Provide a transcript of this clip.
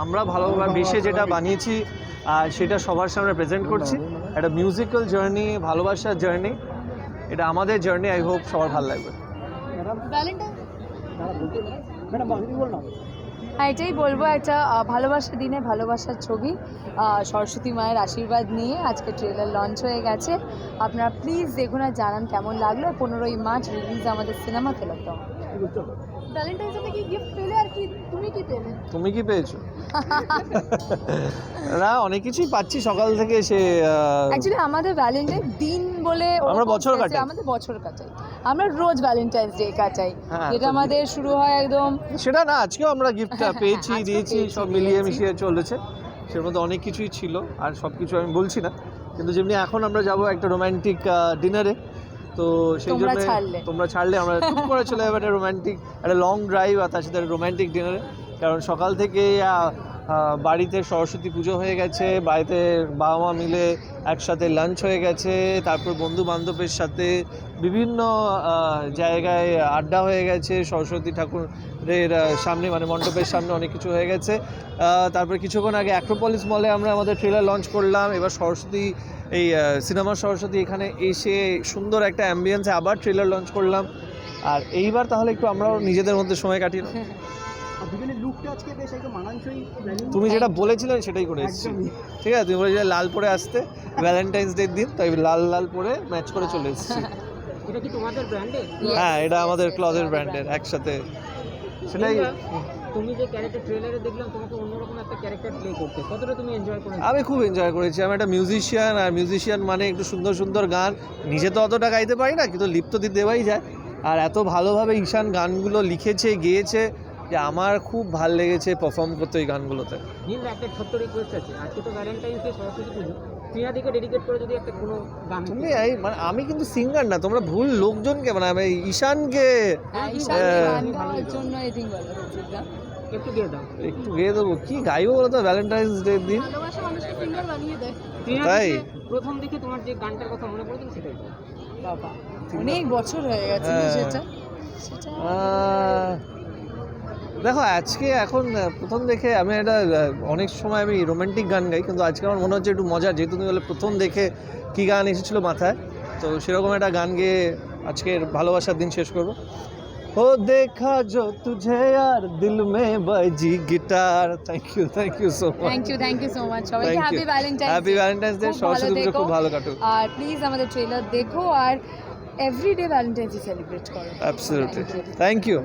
আমরা ভালোবেসে যেটা বানিয়েছি আর সেটা সবার সামনে প্রেজেন্ট করছি। একটা মিউজিক্যাল জার্নি ভালোবাসার জার্নি এটা আমাদের জার্নি আই হোপ সবার ভালো লাগবে। হ্যাঁ এটাই বলব একটা ভালোবাসার দিনে ভালোবাসার ছবি সরস্বতী মায়ের আশীর্বাদ নিয়ে আজকে ট্রেলার লঞ্চ হয়ে গেছে। আপনারা প্লিজ দেখুন আর জানান কেমন লাগল। পনেরোই মার্চ রিলিজ আমাদের সিনেমা তেলকদম ভ্যালেন্টাইন্স কি গিফট পেলে? তুমি কি পেয়েছ? না অনেক কিছুই পাচ্ছি। সকাল থেকে সে অ্যাকচুয়ালি আমাদের ভ্যালেন্টাইন দিন বলে আমরা বছর কাটাই। আমাদের বছর কাটাই। আমরা রোজ ভ্যালেন্টাইন্স ডে কাটাই। হ্যাঁ, যেটা আমাদের শুরু হয় একদম। সেটা না আজকেও আমরা গিফটটা পেয়েছি দিয়েছি সব মিলিয়ে মিশিয়ে চলেছে। সের মধ্যে অনেক কিছুই ছিল আর সব কিছু আমি বলছি না। কিন্তু যেমনি এখন আমরা যাব একটা রোমান্টিক ডিনারে তো সেই জন্য ছাড়লে। তোমরা ছাড়লে আমরা করে চলে যাব একটা রোমান্টিক একটা লং ড্রাইভ আর তার সাথে রোমান্টিক ডিনারে কারণ সকাল থেকে বাড়িতে সরস্বতী পুজো হয়ে গেছে, বাড়িতে বাবা মা মিলে একসাথে লাঞ্চ হয়ে গেছে, তারপর বন্ধু বান্ধবের সাথে বিভিন্ন জায়গায় আড্ডা হয়ে গেছে, সরস্বতী ঠাকুরের সামনে মানে মণ্ডপের সামনে অনেক কিছু হয়ে গেছে। তারপর কিছুক্ষণ আগে অ্যাক্রোপলিস মলে আমরা আমাদের ট্রেলার লঞ্চ করলাম, এবার সরস্বতী, এই সিনেমা সরস্বতী এখানে এসে সুন্দর একটা অ্যাম্বিয়েন্সে আবার ট্রেলার লঞ্চ করলাম। আর এইবার তাহলে একটু আমরাও নিজেদের মধ্যে সময় কাটিয়ে লুকটা আজকে বেশ একদম মানানসই তুমি যেটা বলেছিলে সেটাই করে এসেছি। ঠিক আছে তুমি বলেছিলে লাল পরে আসতে ভ্যালেন্টাইন্স ডের দিন তাই লাল লাল পরে ম্যাচ করে চলে এসেছি। এটা কি তোমাদের ব্র্যান্ডে Yes, হ্যাঁ এটা আমাদের ক্লজের ব্র্যান্ডের একসাথে। সেটাই তুমি যে ক্যারেক্টার ট্রেলারে দেখলাম তোমাকে অন্যরকম একটা ক্যারেক্টার প্লে করতে। কতটা তুমি এনজয় করে আমি খুব এনজয় করেছি। আমি একটা মিউজিশিয়ান আর মিউজিশিয়ান মানে একটু সুন্দর সুন্দর গান। নিজে তো অতটা গাইতে পারি না কিন্তু লিপ্ত দিতে দেওয়াই যায়। আর এত ভালোভাবে ঈশান গানগুলো লিখেছে গেয়েছে যে আমার খুব ভালো লেগেছে পারফর্ম করতে ওই গানগুলোতে। নীল একটা ছোট্ট রিকোয়েস্ট আছে। আজকে তো ভ্যালেন্টাইন্স ডে সরস্বতী পুজো। ডেডিকেট করে যদি একটা কোনো গান তুমি এই মানে আমি কিন্তু সিঙ্গার না তোমরা ভুল লোকজনকে মানে আমি ঈশানকে? একটু গিয়ে দাও। একটু গেয়ে দেবো। কি গাইবো বলো তো ভ্যালেন্টাইন্স ডে দিন? তাই? প্রথম দেখে তোমার যে গানটার কথা মনে পড়েছিল সেটাই বাবা অনেক বছর হয়ে গেছে হ্যাঁ। সেটা? দেখো আজকে এখন প্রথম দেখে আমি একটা আহ, অনেক সময় আমি রোমান্টিক গান গাই কিন্তু আজকে আমার মনে হচ্ছে একটু মজা যেহেতু তুমি বলে প্রথম দেখে কী গান এসেছিল মাথায় তো সেরকম একটা গান গেয়ে আজকের ভালোবাসার দিন শেষ করব। ও দেখা যো তুঝে আর Dil Mein Baji guitar. Thank you thank you so much thank you thank you so much সবাইকে. Happy Valentine's happy Valentine's day Saraswati Puja খুব ভালো কাটুক আর প্লিজ আমাদের ট্রেলার দেখো আর এভরিডে ভ্যালেন্টাইন্স ডে সেলিব্রেট করো। Absolutely thank you